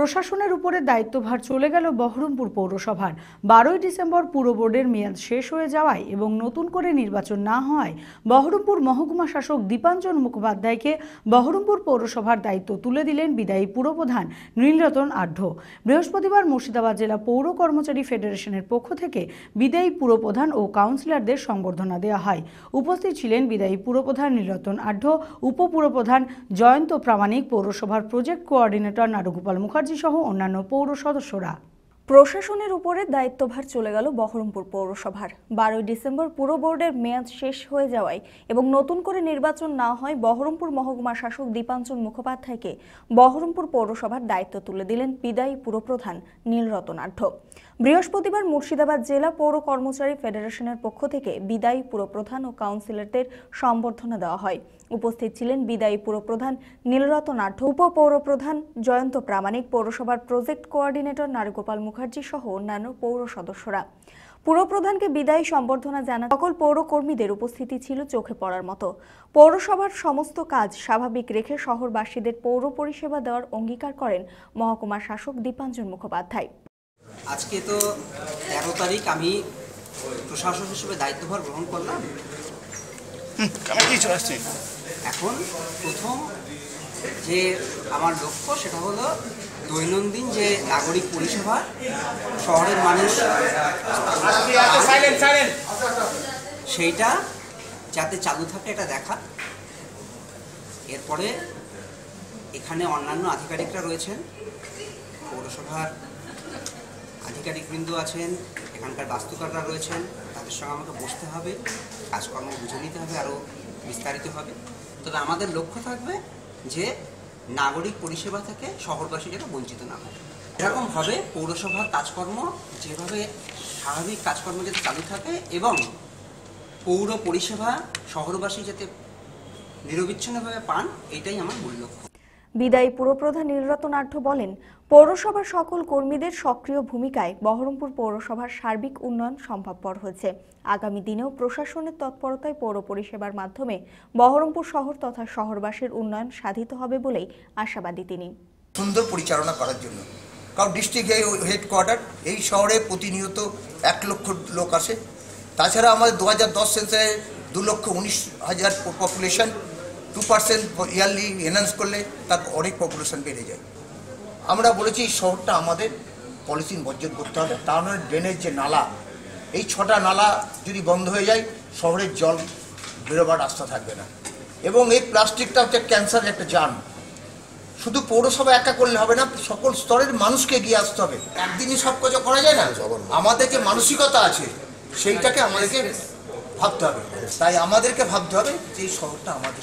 প্রশাসনের উপরে দায়িত্বভার চলে গেল বহরমপুর পৌরসভার। বারোই ডিসেম্বর পুর বোর্ডের মেয়াদ শেষ হয়ে যাওয়ায় এবং নতুন করে নির্বাচন না হওয়ায় বহরমপুর মহকুমা শাসক দীপাঞ্জন মুখোপাধ্যায়কে বহরমপুর পৌরসভার দায়িত্ব তুলে দিলেন বিদায়ী পুরপ্রধান নীলরতন আঢ্য। বৃহস্পতিবার মুর্শিদাবাদ জেলা পৌর কর্মচারী ফেডারেশনের পক্ষ থেকে বিদায়ী পুরপ্রধান ও কাউন্সিলরদের সংবর্ধনা দেওয়া হয়। উপস্থিত ছিলেন বিদায়ী পুরপ্রধান নীলরতন আঢ্য উপপুরপ্রধান জয়ন্ত প্রামাণিক, পৌরসভার প্রজেক্ট কোঅর্ডিনেটর নারুগোপাল মুখার্জি সহ অন্যান্য পৌর সদস্যরা। প্রশাসনের উপরে দায়িত্বভার চলে গেল বহরমপুর পৌরসভার। বারোই ডিসেম্বর পুরো বোর্ডের মেয়াদ শেষ হয়ে যাওয়ায় এবং নতুন করে নির্বাচন না হয় বহরমপুর মহকুমা শাসক দীপাঞ্চন মুখোপাধ্যায়কে বহরমপুর পৌরসভার দায়িত্ব তুলে দিলেন বিদায়ী পুরপ্রধান নীলরতনাঢ্য বৃহস্পতিবার মুর্শিদাবাদ জেলা পৌর কর্মচারী ফেডারেশনের পক্ষ থেকে বিদায়ী পুরপ্রধান ও কাউন্সিলরদের সম্বর্ধনা দেওয়া হয়। উপস্থিত ছিলেন বিদায়ী পুরপ্রধান নীলরতনাঢ্য উপপৌরপ্রধান জয়ন্ত প্রামাণিক, পৌরসভার প্রজেক্ট কোঅর্ডিনেটর নারগোপাল মুখার্জি সহ অন্যান্য পৌর সদস্যরা। পুরপ্রধানকে বিদায়ী সম্বর্ধনা জানা সকল পৌর কর্মীদের উপস্থিতি ছিল চোখে পড়ার মতো। পৌরসভার সমস্ত কাজ স্বাভাবিক রেখে শহরবাসীদের পৌর পরিষেবা দেওয়ার অঙ্গীকার করেন মহকুমা শাসক দীপাঞ্জন মুখোপাধ্যায়। আজকে তো তেরো তারিখ আমি প্রশাসক হিসেবে দায়িত্বভার গ্রহণ করলাম। এখন প্রথম যে আমার লক্ষ্য সেটা হলো দৈনন্দিন যে নাগরিক পরিষেবা, শহরের মানুষ সেইটা যাতে চালু থাকে, এটা দেখা। এরপরে এখানে অন্যান্য আধিকারিকরা রয়েছেন। পৌরসভার আধিকারিকবৃন্দ আছেন, এখানকার বাস্তুকাররা রয়েছেন। তাদের সঙ্গে আমাকে বসতে হবে, কাজকর্ম বুঝে নিতে হবে, আরও বিস্তারিতভাবে তবে আমাদের লক্ষ্য থাকবে যে নাগরিক পরিষেবা থেকে শহরবাসী যেন বঞ্চিত না হয়। এরকমভাবে পৌরসভার কাজকর্ম, যেভাবে স্বাভাবিক কাজকর্ম যাতে চালু থাকে এবং পৌর পরিষেবা শহরবাসী যাতে নিরবিচ্ছিন্নভাবে পান, এটাই আমার মূল লক্ষ্য। বিদায়ী পুরপ্রধান নীলরতনাঢ্য বলেন, পৌরসভার সকল কর্মীদের সক্রিয় ভূমিকায় বহরমপুর পৌরসভার সার্বিক উন্নয়ন সম্ভবপর হয়েছে। আগামী দিনেও প্রশাসনের তৎপরতায় পৌর পরিষেবার মাধ্যমে বহরমপুর শহর তথা শহরবাসীর উন্নয়ন সাধিত হবে বলেই আশাবাদী তিনি। সুন্দর পরিচালনা করার জন্য। কারণ ডিস্ট্রিক্ট হেডকোয়ার্টার এই শহরে প্রতিনিয়ত এক লক্ষ লোক আসে। তাছাড়া আমাদের দু হাজার দশ সেন্সে দু লক্ষ উনিশ হাজার population two percent yearly enhance করলে তার অনেক পপুলেশন বেড়ে যায়। আমরা বলেছি এই শহরটা আমাদের পলিথিন বর্জন করতে হবে। তার মানে ড্রেনের যে নালা, এই ছটা নালা যদি বন্ধ হয়ে যায়, শহরের জল বেরোবার রাস্তা থাকবে না। এবং এই প্লাস্টিকটা হচ্ছে ক্যান্সারের একটা জান শুধু পৌরসভা একা করলে হবে না, সকল স্তরের মানুষকে এগিয়ে আসতে হবে। একদিনই সব কিছু করা যায় না? আমাদের যে মানসিকতা আছে, সেইটাকে আমাদেরকে ভাবতে হবে। তাই আমাদেরকে ভাবতে হবে যে এই শহরটা আমাদের